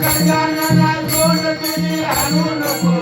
गजानना तोंड तुझी हलवू नको